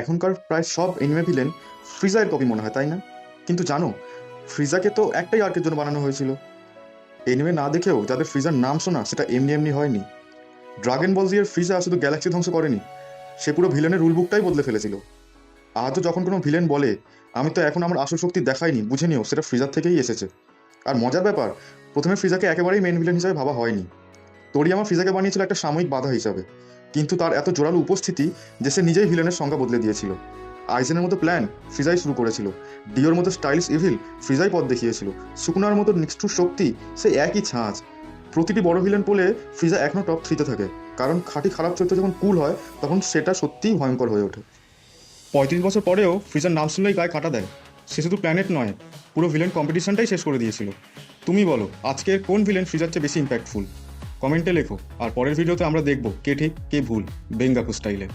এখনকার প্রায় সব এনিমে ভিলেন ফ্রিজার কপি মনে হয়, তাই না? কিন্তু জানো ফ্রিজাকে তো একটাই আর্কের জন্য বানানো হয়েছিল। এনিমে না দেখেও যাদের ফ্রিজার নাম শোনা, সেটা এমনি এমনি হয়নি। ড্রাগন বল জিয়ের ফ্রিজা শুধু গ্যালাক্সি ধ্বংস করেনি, সে পুরো ভিলেনের রুল বুকটাই বদলে ফেলেছিল। আজও যখন কোনো ভিলেন বলে, আমি তো এখন আমার আসল শক্তি দেখাইনি, বুঝে নিও, সেটা ফ্রিজার থেকেই এসেছে। আর মজার ব্যাপার, প্রথমে ফ্রিজাকে একেবারেই মেন ভিলেন হিসেবে ভাবা হয়নি। তোরিয়ামা ফ্রিজাকে বানিয়েছিল একটা সাময়িক বাধা হিসাবে। কিন্তু তার এত জোরালো উপস্থিতি যে সে নিজেই ভিলেনের সংজ্ঞা বদলে দিয়েছিল। আইজেনের মতো প্ল্যান ফ্রিজাই শুরু করেছিল। ডিওর মতো স্টাইলিশ ইভিল ফ্রিজাই পথ দেখিয়েছিল। সুকুনার মতো নিষ্ঠুর শক্তি সে একই ছাঁচ। প্রতিটি বড় ভিলেন পোলে ফ্রিজা এখনও টপ থ্রিতে থাকে। কারণ খাঁটি খারাপ চরিত্র যখন কুল হয়, তখন সেটা সত্যিই ভয়ঙ্কর হয়ে ওঠে। পঁয়ত্রিশ বছর পরেও ফ্রিজার নাম শুনলেই গায়ে কাটা দেয়। সে শুধু প্ল্যানেট নয়, পুরো ভিলেন কম্পিটিশনটাই শেষ করে দিয়েছিল। তুমি বলো, আজকের কোন ভিলেন ফ্রিজার চেয়ে বেশি ইম্প্যাক্টফুল কমেন্টে লেখো আর পরের ভিডিওতে আমরা দেখব কে ঠিক কে ভুল বেঙ্গাকু স্টাইলে।